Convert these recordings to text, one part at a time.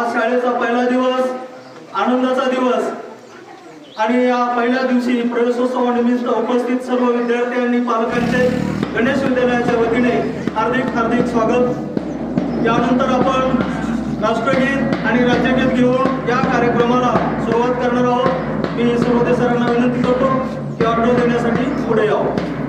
आज शाळेचा पहिला दिवस आनंदाचा दिवस. आणि या पहिल्या दिवशी प्रवेशोत्सवानिमित्त उपस्थित सर्व विद्यार्थी आणि पालकांचे गणेश विद्यालयाच्या वतीने हार्दिक हार्दिक स्वागत. यानंतर आपण राष्ट्रगीत आणि राज्यगीत घेऊन या कार्यक्रमाला सुरुवात करणार आहोत. मी सर्व सरांना विनंती करतो की ऑर्डर देण्यासाठी पुढे यावं.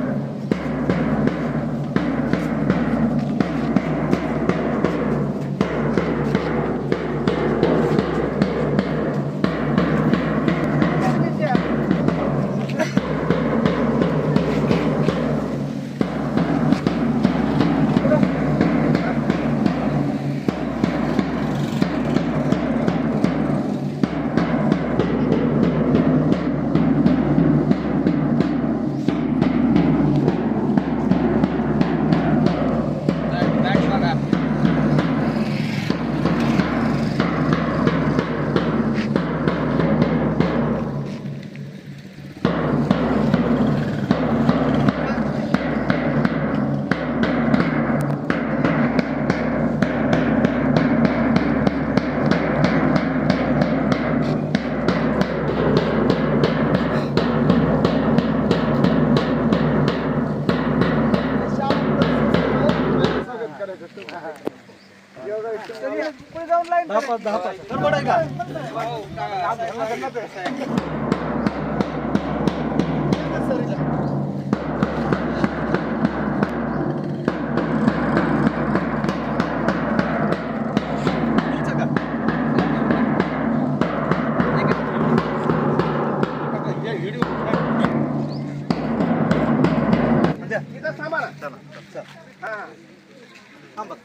दहा पाच दहा पाच गडबड आहे का प्रथम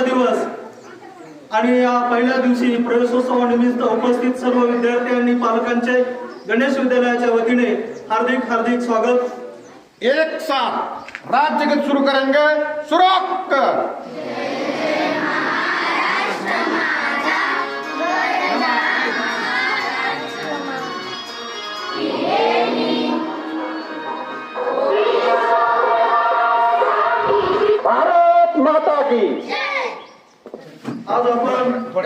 आनंदाचा दिवस. आणि या पहिल्या दिवशी प्रवेशोत्सवानिमित्त उपस्थित सर्व विद्यार्थी आणि पालकांचे गणेश विद्यालयाच्या वतीने हार्दिक हार्दिक स्वागत. एक साथ. राज्य गीत शुरू करेंगे शुरू आपण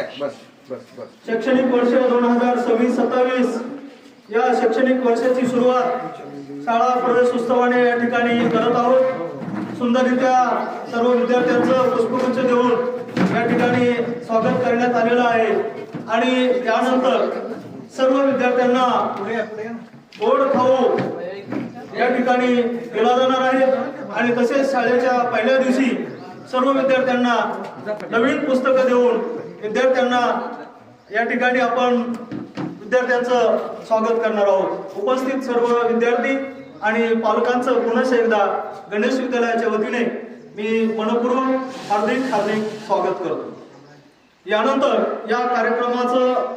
शैक्षणिक वर्ष दोन हजार सव्वीस सत्तावीस या शैक्षणिक वर्षाची सुरुवात शाळा प्रवेश उत्सवाने या ठिकाणी करत आहोत. सुंदररित्या सर्व विद्यार्थ्यांचं पुष्पगुच्छ देऊन या ठिकाणी स्वागत करण्यात आलेलं आहे. आणि त्यानंतर सर्व विद्यार्थ्यांना गोड खाऊ या ठिकाणी दिला जाणार आहे. आणि तसेच शाळेच्या पहिल्या दिवशी सर्व विद्यार्थ्यांना नवीन पुस्तकं देऊन विद्यार्थ्यांना या ठिकाणी आपण विद्यार्थ्यांचं स्वागत करणार आहोत. उपस्थित सर्व विद्यार्थी आणि पालकांचं पुन्हा एकदा गणेश विद्यालयाच्या वतीने मी मनपूर्वक हार्दिक हार्दिक स्वागत करतो. यानंतर या कार्यक्रमाचं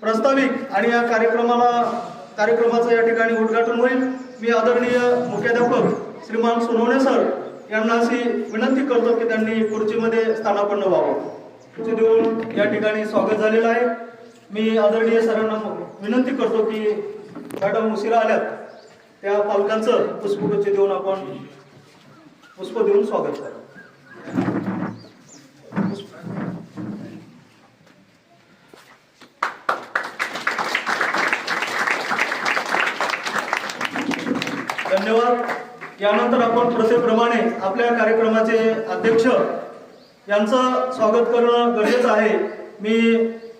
प्रस्ताविक आणि या कार्यक्रमाला कार्यक्रमाचं या ठिकाणी उद्घाटन होईल. मी आदरणीय मुख्याध्यापक श्रीमान सोनवणे सर यांना अशी विनंती करतो की त्यांनी खुर्चीमध्ये स्थानापन्न व्हावं. खुर्ची देऊन या ठिकाणी स्वागत झालेलं आहे. मी आदरणीय सरांना विनंती करतो की मॅडम उशिरा आल्यात. त्या पालकांचं पुष्पगुच्छ देऊन आपण पुष्प देऊन स्वागत करा धन्यवाद यानंतर आपण प्रथेप्रमाणे आपल्या कार्यक्रमाचे अध्यक्ष यांचं स्वागत करणं गरजेचं आहे. मी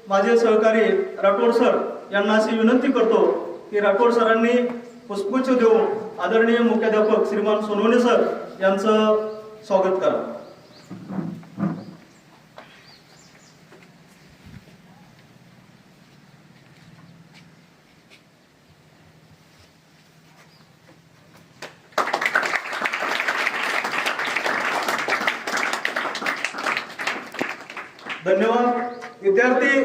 माझे सहकारी राठोड सर यांना अशी विनंती करतो की राठोड सरांनी पुष्पगुच्छ देऊन आदरणीय मुख्याध्यापक श्रीमान सोनवणे सर यांचं स्वागत करा धन्यवाद विद्यार्थी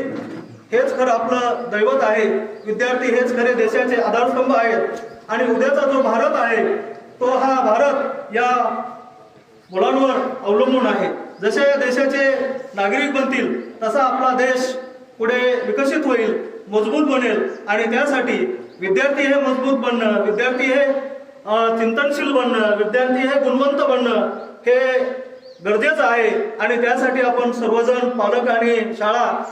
हेच खरं आपलं दैवत आहे. विद्यार्थी हेच खरे देशाचे आधारस्तंभ आहेत. आणि उद्याचा जो भारत आहे तो हा भारत या मुलांवर अवलंबून आहे. जसे या देशाचे नागरिक बनतील तसा आपला देश पुढे विकसित होईल मजबूत बनेल. आणि त्यासाठी विद्यार्थी हे मजबूत बनणं विद्यार्थी हे चिंतनशील बनणं विद्यार्थी हे गुणवंत बनणं हे गरजेचं आहे. आणि त्यासाठी आपण सर्वजण पालक आणि शाळा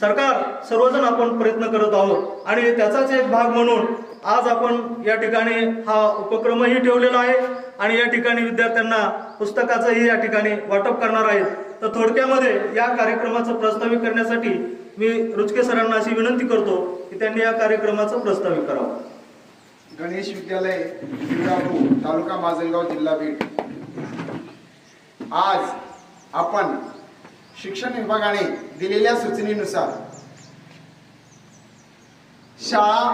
सरकार सर्वजण आपण प्रयत्न करत आहोत. आणि त्याचाच एक भाग म्हणून आज आपण या ठिकाणी हा उपक्रमही ठेवलेला आहे. आणि या ठिकाणी विद्यार्थ्यांना पुस्तकाचंही या ठिकाणी वाटप करणार आहेत. तर थोडक्यामध्ये या कार्यक्रमाचं प्रस्तावित करण्यासाठी मी रुचके सरांना अशी विनंती करतो की त्यांनी या कार्यक्रमाचं प्रस्तावित करावं. गणेश विद्यालय तालुका माजलगाव जिल्हा बीड. आज आपण शिक्षण विभागाने दिलेल्या सूचनेनुसार शाळा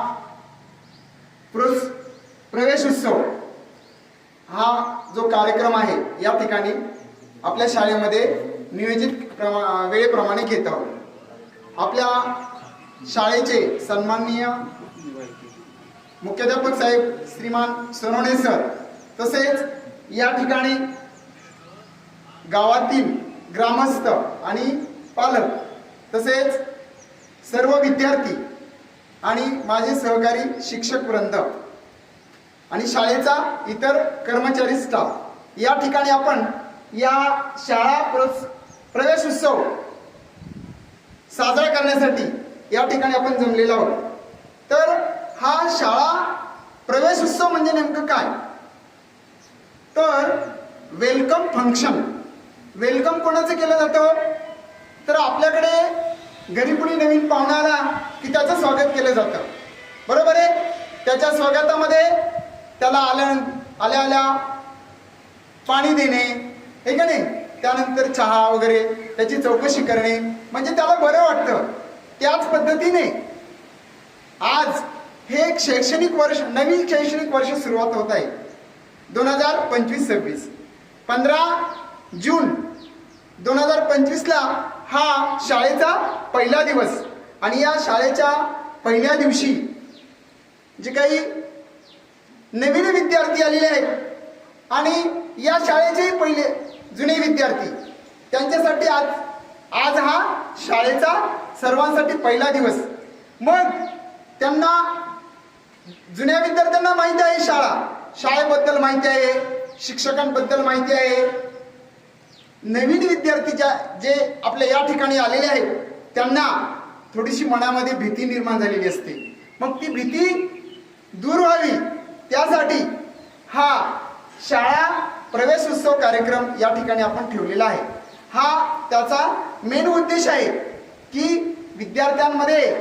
प्रवेश उत्सव हा जो कार्यक्रम आहे या ठिकाणी आपल्या शाळेमध्ये नियोजित प्रमा वेळेप्रमाणे घेत आहोत. आपल्या शाळेचे सन्माननीय मुख्याध्यापक साहेब श्रीमान सोनवणे सर तसेच या ठिकाणी गावातील ग्रामस्थ आणि पालक तसेच सर्व विद्यार्थी आणि माझे सहकारी शिक्षक वृंद आणि शाळेचा इतर कर्मचारी स्टाफ या ठिकाणी आपण या शाळा प्रोस प्रवेश उत्सव साजरा करण्यासाठी या ठिकाणी आपण जमलेलो आहोत. तर हा शाळा प्रवेश उत्सव म्हणजे नेमकं काय? तर वेलकम फंक्शन वेलकम कोणाचं केलं जातं? तर आपल्याकडे घरी कुणी नवीन पाहुणा आला की त्याचं स्वागत केलं जातं? बरोबर आहे? त्याच्या स्वागतामध्ये त्याला आल्या आल्या आल्या पाणी देणे हे का नाही? त्यानंतर चहा वगैरे त्याची चौकशी करणे म्हणजे त्याला बरं वाटतं. त्याच पद्धतीने आज हे एक शैक्षणिक वर्ष नवीन शैक्षणिक वर्ष सुरुवात होत आहे. दोन हजार पंचवीस सव्वीस. पंधरा जून दोन हजार पंचवीसला हा शाळेचा पहिला दिवस. आणि या शाळेच्या पहिल्या दिवशी जे काही नवीन विद्यार्थी आलेले आहेत आणि या शाळेचे पहिले जुने विद्यार्थी त्यांच्यासाठी आज आज हा शाळेचा सर्वांसाठी पहिला दिवस. मग त्यांना जुन्या विद्यार्थ्यांना माहिती आहे शाळा. शाळेबद्दल माहिती आहे शिक्षकांबद्दल माहिती आहे नवीन विद्यार्थी ज्या जे आपल्या या ठिकाणी आलेले आहेत त्यांना थोडीशी मनामध्ये भीती निर्माण झालेली असते. मग ती भीती दूर व्हावी त्यासाठी हा शाळा प्रवेश उत्सव कार्यक्रम या ठिकाणी आपण ठेवलेला आहे. हा त्याचा मेन उद्देश आहे की विद्यार्थ्यांमध्ये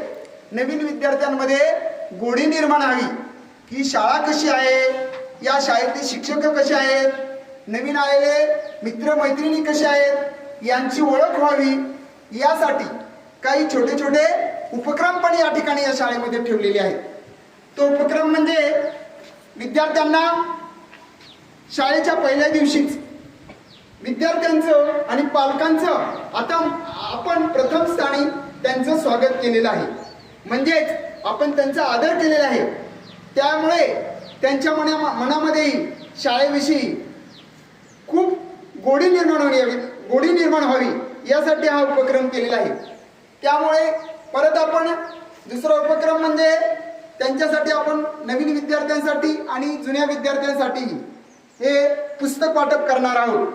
नवीन विद्यार्थ्यांमध्ये गोडी निर्माण व्हावी. की शाळा कशी आहे या शाळेतले शिक्षक कसे आहेत नवीन आलेले मित्रमैत्रिणी कसे आहेत यांची ओळख व्हावी यासाठी काही छोटे छोटे उपक्रम पण या ठिकाणी या शाळेमध्ये ठेवलेले आहेत. तो उपक्रम म्हणजे विद्यार्थ्यांना शाळेच्या पहिल्या दिवशीच विद्यार्थ्यांचं आणि पालकांचं आता आपण प्रथम स्थानी त्यांचं स्वागत केलेलं आहे. म्हणजेच आपण त्यांचा आदर केलेला आहे. त्यामुळे त्यांच्या मना मनामध्येही शाळेविषयी गोडी निर्माण व्हावी गोडी निर्माण व्हावी यासाठी हा उपक्रम केलेला आहे. त्यामुळे परत आपण दुसरा उपक्रम म्हणजे त्यांच्यासाठी आपण नवीन विद्यार्थ्यांसाठी आणि जुन्या विद्यार्थ्यांसाठी हे पुस्तक वाटप करणार आहोत.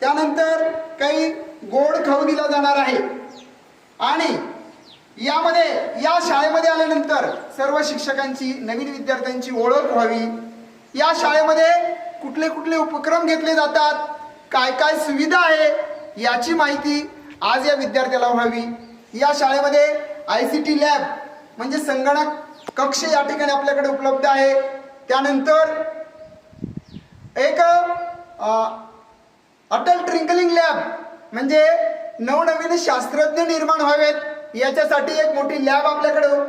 त्यानंतर काही गोड खाऊ दिला जाणार आहे. आणि यामध्ये या शाळेमध्ये आल्यानंतर सर्व शिक्षकांची नवीन विद्यार्थ्यांची ओळख व्हावी. या शाळेमध्ये कुठले कुठले उपक्रम घेतले जातात? काय काय सुविधा आहे याची माहिती आज या विद्यार्थ्याला व्हावी. या शाळेमध्ये आय सी टी लॅब म्हणजे संगणक कक्ष या ठिकाणी आपल्याकडे उपलब्ध आहे. त्यानंतर एक अटल ट्रिंकलिंग लॅब म्हणजे नवनवीन शास्त्रज्ञ निर्माण व्हावेत. याच्यासाठी एक मोठी लॅब आपल्याकडं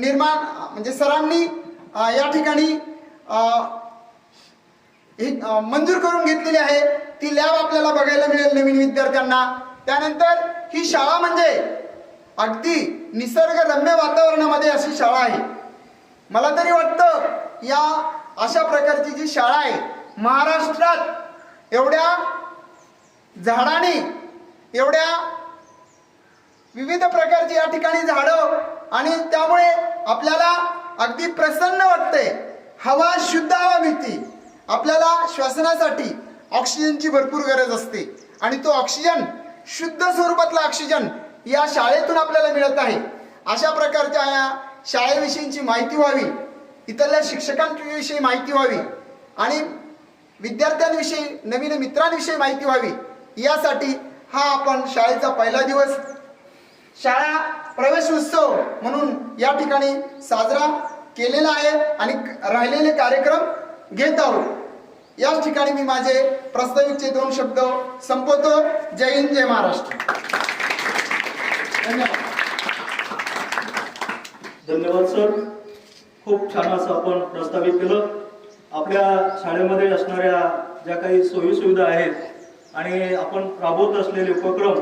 निर्माण म्हणजे सरांनी या ठिकाणी ही मंजूर करून घेतलेली आहे. ती लॅब आपल्याला बघायला मिळेल नवीन विद्यार्थ्यांना. त्यानंतर ही शाळा म्हणजे अगदी निसर्गरम्य वातावरणामध्ये अशी शाळा आहे. मला तरी वाटतं या अशा प्रकारची जी शाळा आहे महाराष्ट्रात एवढ्या झाडांनी एवढ्या विविध प्रकारची या ठिकाणी झाडं आणि त्यामुळे आपल्याला अगदी प्रसन्न वाटते हवा शुद्ध हवा मिळते. आपल्याला श्वसनासाठी ऑक्सिजनची भरपूर गरज असते. आणि तो ऑक्सिजन शुद्ध स्वरूपातला ऑक्सिजन या शाळेतून आपल्याला मिळत आहे. अशा प्रकारच्या या शाळेविषयीची माहिती व्हावी इतरल्या शिक्षकांविषयी माहिती व्हावी आणि विद्यार्थ्यांविषयी नवीन मित्रांविषयी माहिती व्हावी यासाठी हा आपण शाळेचा पहिला दिवस शाळा प्रवेश उत्सव म्हणून या ठिकाणी साजरा केलेला आहे आणि राहिलेले कार्यक्रम घेत आहोत. याच ठिकाणी मी माझे प्रस्तावितचे दोन शब्द संपवतो. जय हिंद जय महाराष्ट्र. धन्यवाद. धन्यवाद सर. खूप छान असं आपण प्रस्तावित केलं. आपल्या शाळेमध्ये असणाऱ्या ज्या काही सोयी सुविधा आहेत आणि आपण राबवत असलेले उपक्रम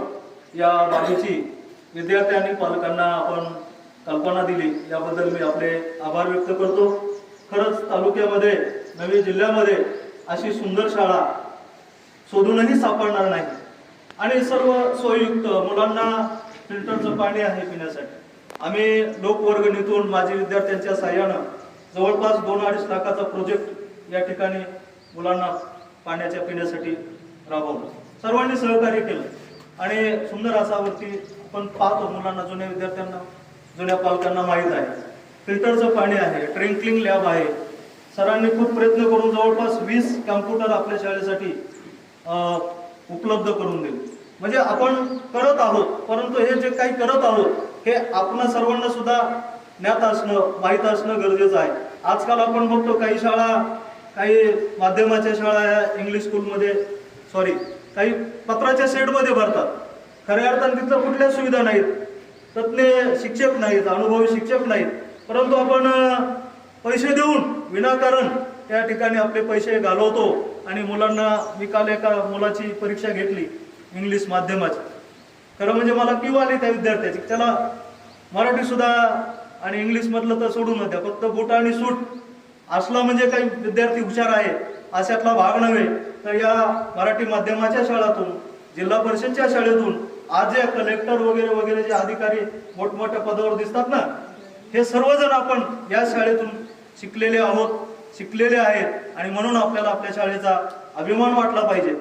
या बाबीची विद्यार्थी आणि पालकांना आपण कल्पना दिली याबद्दल मी आपले आभार व्यक्त करतो. खरंच तालुक्यामध्ये नवी जिल्ह्यामध्ये अशी सुंदर शाळा शोधूनही सापडणार नाही. आणि सर्व सोयीयुक्त मुलांना फिल्टरचं पाणी आहे पिण्यासाठी. आम्ही लोकवर्गणीतून माजी विद्यार्थ्यांच्या सहाय्यानं जवळपास दोन अडीच लाखाचा प्रोजेक्ट या ठिकाणी मुलांना पाण्याच्या पिण्यासाठी राबवलं. सर्वांनी सहकार्य केलं. आणि सुंदर असा वरती आपण पाहतो मुलांना जुन्या विद्यार्थ्यांना जुन्या पालकांना माहीत आहे. फिल्टरचं पाणी आहे ट्रिंकलिंग लॅब आहे. सरांनी खूप प्रयत्न करून जवळपास वीस कॅम्प्युटर आपल्या शाळेसाठी उपलब्ध करून दिले. म्हणजे आपण करत आहोत परंतु हे जे काही करत आहोत हे आपण सर्वांना सुद्धा ज्ञात असणं माहीत असणं गरजेचं आहे. आजकाल आपण बघतो काही शाळा काही माध्यमाच्या शाळा या इंग्लिश स्कूलमध्ये सॉरी काही पत्राच्या शेडमध्ये भरतात. खऱ्या अर्थाने तिथं कुठल्या सुविधा नाहीत. तज्ज्ञ शिक्षक नाहीत अनुभवी शिक्षक नाहीत. परंतु आपण पैसे देऊन विनाकारण त्या ठिकाणी आपले पैसे घालवतो. आणि मुलांना मी काल एका मुलाची परीक्षा घेतली इंग्लिश माध्यमाची. खरं म्हणजे मला किव आली त्या विद्यार्थ्याची. त्याला मराठी सुद्धा आणि इंग्लिश मधलं तर सोडून द्या फक्त बुट आणि सूट. असला म्हणजे काही विद्यार्थी हुशार आहे अशातला भाग नव्हे. तर या मराठी माध्यमाच्या शाळातून जिल्हा परिषदच्या शाळेतून आज जे कलेक्टर वगैरे वगैरे जे अधिकारी मोठमोठ्या पदावर दिसतात ना हे सर्वजण आपण या शाळेतून शिकलेले आहोत शिकलेले आहेत आणि म्हणून आपल्याला आपल्या शाळेचा अभिमान वाटला पाहिजे.